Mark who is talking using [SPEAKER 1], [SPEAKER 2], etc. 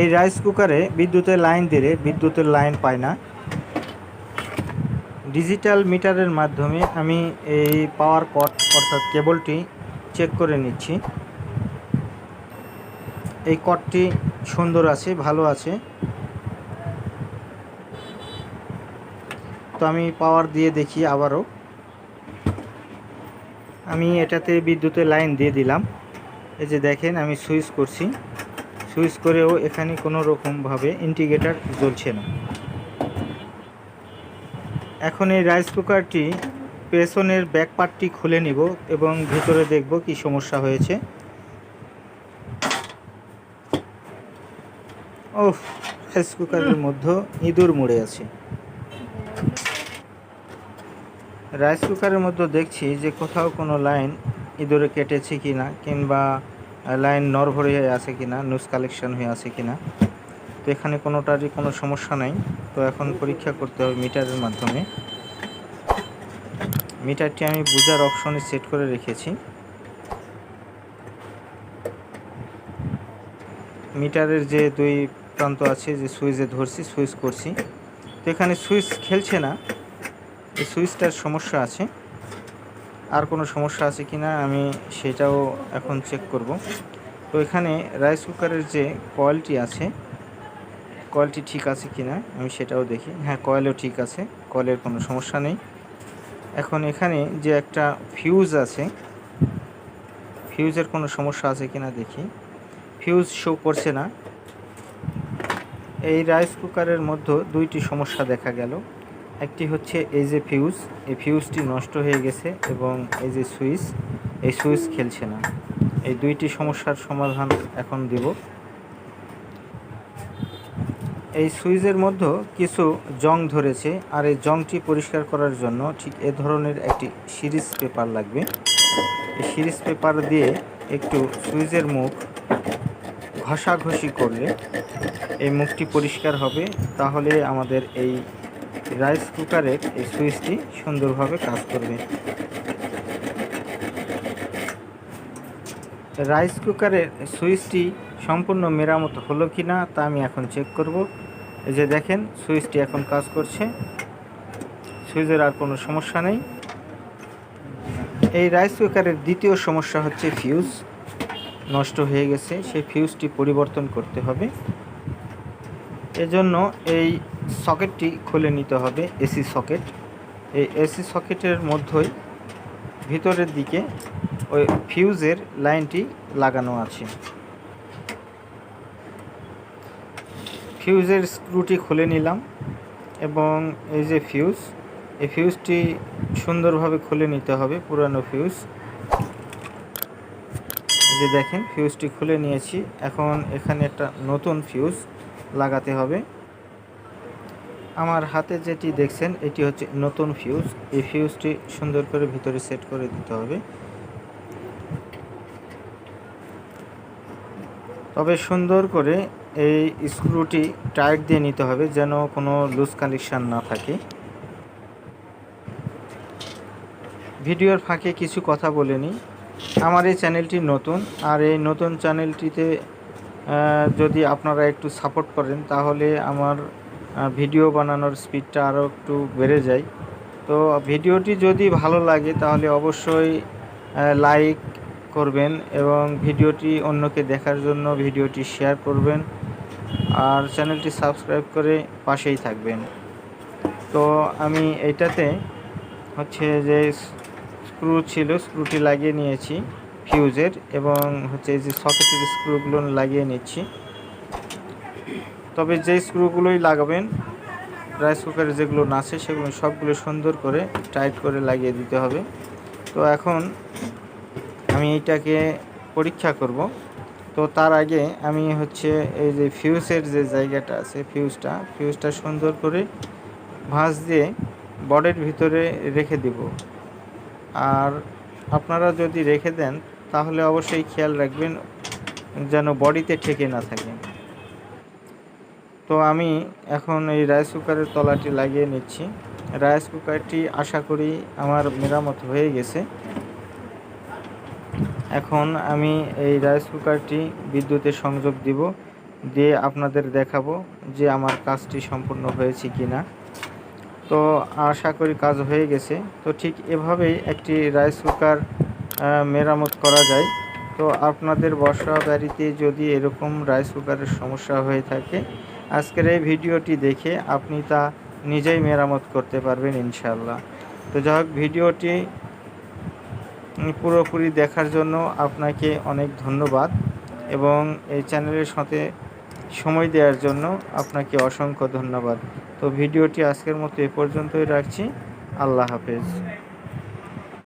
[SPEAKER 1] এই রাইস কুকারে বিদ্যুতের লাইন দিলে বিদ্যুতের লাইন পায় না। ডিজিটাল মিটারের মাধ্যমে আমি এই পাওয়ার কট অর্থাৎ কেবলটি চেক করে নিচ্ছি। এই কটটি সুন্দর আছে, ভালো আছে। তো আমি পাওয়ার দিয়ে দেখি আবারও। আমি এটাতে বিদ্যুতের লাইন দিয়ে দিলাম। এই যে দেখেন, আমি সুইচ করছি। সুইচ করেও এখানে কোনো রকমভাবে ইন্ডিকেটার জ্বলছে না। এখন এই রাইস কুকারটি পেছনের ব্যাক পার্টটি খুলে নিব এবং ভিতরে দেখব কি সমস্যা হয়েছে। ও রাইস কুকারের মধ্যে ইঁদুর মুড়ে আছে। রাইস কুকারের মধ্যে দেখছি যে কোথাও কোনো লাইন ইঁদুরে কেটেছে কি না কিংবা লাইন নরভরে হয়ে আছে কি না নুজ কালেকশন হয়ে আছে কি না তো এখানে কোনোটারই কোনো সমস্যা নাই। তো এখন পরীক্ষা করতে হবে মিটারের মাধ্যমে। মিটারটি আমি বুজার অপশনে সেট করে রেখেছি। মিটারের যে দুই প্রান্ত আছে, যে সুইচে ধরছি, সুইচ করছি। তো এখানে সুইচ খেলছে না। এই সুইচটার সমস্যা আছে। আর কোনো সমস্যা আছে কি না, আমি সেটাও এখন চেক করব। তো এখানে রাইস কুকারের যে কয়েলটি আছে কয়েলটি ঠিক আছে কি না, আমি সেটাও দেখি। হ্যাঁ কয়েলও ঠিক আছে কয়েলের কোনো সমস্যা নেই। এখন এখানে যে একটা ফিউজ আছে ফিউজের কোনো সমস্যা আছে কি না দেখি। ফিউজ শো করছে না। এই রাইস কুকারের মধ্যে দুইটি সমস্যা দেখা গেল। একটি হচ্ছে এই যে ফিউজ এই ফিউজটি নষ্ট হয়ে গেছে এবং এই যে সুইচ, এই সুইচ খেলছে না। এই দুইটি সমস্যার সমাধান এখন দিব। এই সুইচের মধ্যে কিছু জং ধরেছে আর এই জংটি পরিষ্কার করার জন্য ঠিক এ ধরনের একটি সিরিজ পেপার লাগবে। এই সিরিজ পেপার দিয়ে একটু সুইচের মুখ ঘষাঘষি করলে এই মুখটি পরিষ্কার হবে। তাহলে আমাদের এই রাইস কুকারের এই সুইচটি সুন্দরভাবে কাজ করবে। রাইস কুকারের সুইচটি সম্পূর্ণ মেরামত হলো কি না তা আমি এখন চেক করব। এই যে দেখেন, সুইচটি এখন কাজ করছে। সুইচের আর কোনো সমস্যা নেই। এই রাইস কুকারের দ্বিতীয় সমস্যা হচ্ছে ফিউজ নষ্ট হয়ে গেছে। সেই ফিউজটি পরিবর্তন করতে হবে। এজন্য এই সকেটটি খুলে নিতে হবে এসি সকেট। এই এসি সকেটের মধ্যেই ভিতরের দিকে ওই ফিউজের লাইনটি লাগানো আছে। ফিউজের স্ক্রুটি খুলে নিলাম এবং এই যে ফিউজ, এই ফিউজটি সুন্দরভাবে খুলে নিতে হবে, পুরানো ফিউজ। যে দেখেন, ফিউজটি খুলে নিয়েছি। এখন এখানে একটা নতুন ফিউজ লাগাতে হবে। আমার হাতে যেটি দেখছেন, এটি হচ্ছে নতুন ফিউজ এই ফিউজটি সুন্দর করে ভিতরে সেট করে দিতে হবে। তবে সুন্দর করে এই স্ক্রুটি টাইট দিয়ে নিতে হবে, যেন কোনো লুজ কানেকশান না থাকে। ভিডিওর ফাঁকে কিছু কথা বলে নিই। আমার এই চ্যানেলটি নতুন, আর এই নতুন চ্যানেলটিতে যদি আপনারা একটু সাপোর্ট করেন, তাহলে আমার ভিডিও বানানোর স্পিডটা আরও একটু বেড়ে যায়। তো ভিডিওটি যদি ভালো লাগে, তাহলে অবশ্যই লাইক করবেন এবং ভিডিওটি অন্যকে দেখার জন্য ভিডিওটি শেয়ার করবেন। আর চ্যানেলটি সাবস্ক্রাইব করে পাশেই থাকবেন। তো আমি এইটাতে হচ্ছে যে স্ক্রু ছিল স্ক্রুটি লাগিয়ে নিয়েছি। ফিউজের এবং হচ্ছে এই যে সকেটের স্ক্রুগুলো লাগিয়ে নিচ্ছি। তবে যে স্ক্রুগুলোই লাগাবেন, রাইস কুকারে যেগুলো নাচে সেগুলো সবগুলো সুন্দর করে টাইট করে লাগিয়ে দিতে হবে। তো এখন আমি এইটাকে পরীক্ষা করব। তো তার আগে আমি হচ্ছে এই যে ফিউজের যে জায়গাটা আছে, ফিউজটা ফিউজটা সুন্দর করে ভাঁজ দিয়ে বডের ভিতরে রেখে দিব। আর আপনারা যদি রেখে দেন তাহলে অবশ্যই খেয়াল রাখবেন যেন বডিতে ঠেকে না থাকে। তো আমি এখন এই রাইস কুকারের তলাটি লাগিয়ে নিচ্ছি। রাইস কুকারটি আশা করি আমার মেরামত হয়ে গেছে। এখন আমি এই রাইস কুকারটি বিদ্যুতের সংযোগ দিব, দিয়ে আপনাদের দেখাবো যে আমার কাজটি সম্পূর্ণ হয়েছে কি না তো আশা করি কাজ হয়ে গেছে। তো ঠিক এভাবেই একটি রাইস কুকার মেরামত করা যায়। তো আপনাদের বসা বাড়িতে যদি এরকম রাইস কুকারের সমস্যা হয়ে থাকে, আজকের এই ভিডিওটি দেখে আপনি তা নিজেই মেরামত করতে পারবেন ইনশাল্লাহ তো যাই হোক, ভিডিওটি পুরোপুরি দেখার জন্য আপনাকে অনেক ধন্যবাদ এবং এই চ্যানেলের সাথে সময় দেওয়ার জন্য আপনাকে অসংখ্য ধন্যবাদ। তো ভিডিওটি আজকের মতো এ পর্যন্তই রাখছি। আল্লাহ হাফেজ।